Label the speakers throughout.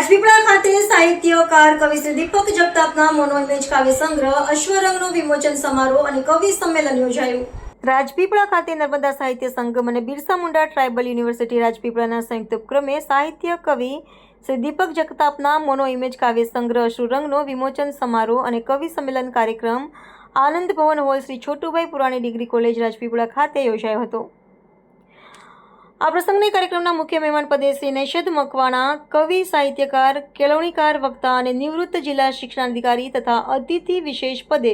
Speaker 1: રાજપીપળા ખાતે સાહિત્યકાર કવિ શ્રી દીપક જગતાપના મોનો કાવ્ય સંગ્રહ અશ્વરંગનો વિમોચન સમારોહ અને કવિ સંમેલન યોજાયું. રાજપીપળા ખાતે નર્મદા સાહિત્ય સંગમ અને બિરસા મુંડા ટ્રાઇબલ યુનિવર્સિટી રાજપીપળાના સંયુક્ત ઉપક્રમે સાહિત્ય કવિ શ્રી દીપક જગતાપના મોનો ઇમેજ કાવ્ય સંગ્રહ અશ્રુરંગનો વિમોચન સમારોહ અને કવિ સંમેલન કાર્યક્રમ Anand Bhavan hall Shri Chhotubhai Purani degree college Rajpipla ખાતે યોજાયો હતો. આ પ્રસંગને કાર્યક્રમના મુખ્ય મહેમાન પદે શ્રી નૈષદ મકવાણા, કવિ, સાહિત્યકાર, કેળવણીકાર વક્તા અને નિવૃત્ત જિલ્લા શિક્ષણાધિકારી તથા અતિથિ વિશેષ પદે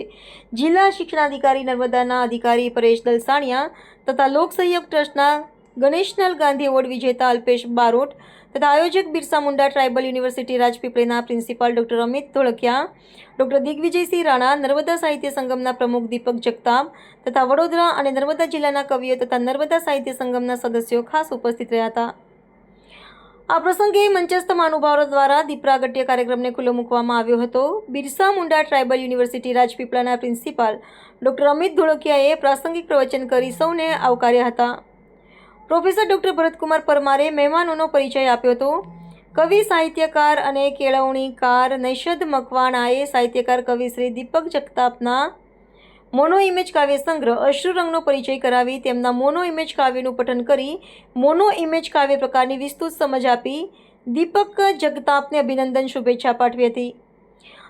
Speaker 1: જિલ્લા શિક્ષણાધિકારી નર્મદાના અધિકારી પરેશ દલસાણિયા તથા લોક સહયોગ ટ્રસ્ટના ગણેશનલ ગાંધી એવોર્ડ વિજેતા અલ્પેશ બારોટ તથા આયોજક Birsa Munda tribal university રાજપીપળીના principal doctor Amit Dholakia, doctor Digvijaysinh Rana, Narmada સાહિત્ય સંગમના પ્રમુખ દીપક જગતાપ તથા વડોદરા અને નર્મદા જિલ્લાના કવિઓ તથા નર્મદા સાહિત્ય સંગમના સદસ્યો ખાસ ઉપસ્થિત રહ્યા હતા. આ પ્રસંગે મંચસ્થ મહાનુભાવો દ્વારા દીપરાગટ્ય કાર્યક્રમને ખુલ્લો મૂકવામાં આવ્યો હતો. બિરસા મુંડા ટ્રાઇબલ યુનિવર્સિટી રાજપીપળાના પ્રિન્સિપાલ ડોક્ટર અમિત ધોળકિયાએ પ્રાસંગિક પ્રવચન કરી સૌને આવકાર્યા હતા. પ્રોફેસર ડૉક્ટર ભરતકુમાર પરમારે મહેમાનોનો પરિચય આપ્યો હતો. કવિ, સાહિત્યકાર અને કેળવણીકાર નૈષદ મકવાણાએ સાહિત્યકાર કવિ શ્રી દીપક જગતાપના મોનો ઇમેજ કાવ્ય સંગ્રહ અશ્રુરંગનો પરિચય કરાવી, તેમના મોનો ઇમેજ કાવ્યનું પઠન કરી મોનો ઇમેજ કાવ્ય પ્રકારની વિસ્તૃત સમજ આપી. દીપક જગતાપને અભિનંદન, શુભેચ્છા પાઠવી હતી.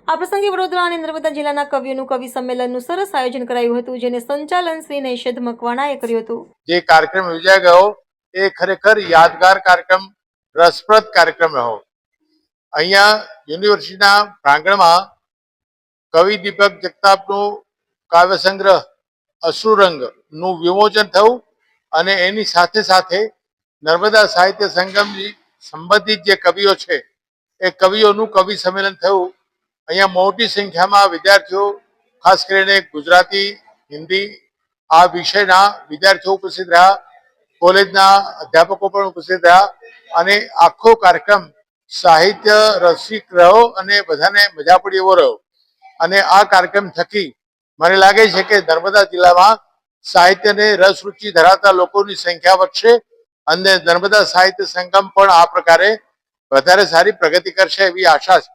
Speaker 1: આ પ્રસંગે વડોદરા અને નર્મદા જિલ્લાના કવિઓનું કવિ સંમેલનનું સરસ આયોજન કરાયું હતું, જેને સંચાલન શ્રી નૈષદ મકવાણાએ કર્યું હતું.
Speaker 2: જે કાર્યક્રમ યોજાઈ ગયો, એ ખરેખર યાદગાર કાર્યક્રમ, રસપ્રદ કાર્યક્રમ રહ્યો. અહીંયા યુનિવર્સિટીના પ્રાંગણમાં કવિ દીપક જગતાપનું કાવ્ય સંગ્રહ અશ્રુરંગનું વિમોચન થયું અને એની સાથે સાથે નર્મદા સાહિત્ય સંગમની સંબંધિત જે કવિઓ છે, એ કવિઓનું કવિ સંમેલન થયું. અહીંયા મોટી સંખ્યામાં વિદ્યાર્થીઓ, ખાસ કરીને ગુજરાતી, હિન્દી, આ વિષયના વિદ્યાર્થીઓ ઉપસ્થિત રહ્યા, કોલેજના અધ્યાપકો પણ ઉપસ્થિત રહ્યા અને આખો કાર્યક્રમ સાહિત્ય, રસિક રહ્યો અને બધાને મજા પડી એવો રહ્યો. અને આ કાર્યક્રમ થકી મને લાગે છે કે નર્મદા જિલ્લામાં સાહિત્યને રસ રુચિ ધરાવતા લોકોની સંખ્યા વધશે અને નર્મદા સાહિત્ય સંગમ પણ આ પ્રકારે વધારે સારી પ્રગતિ કરશે એવી આશા છે.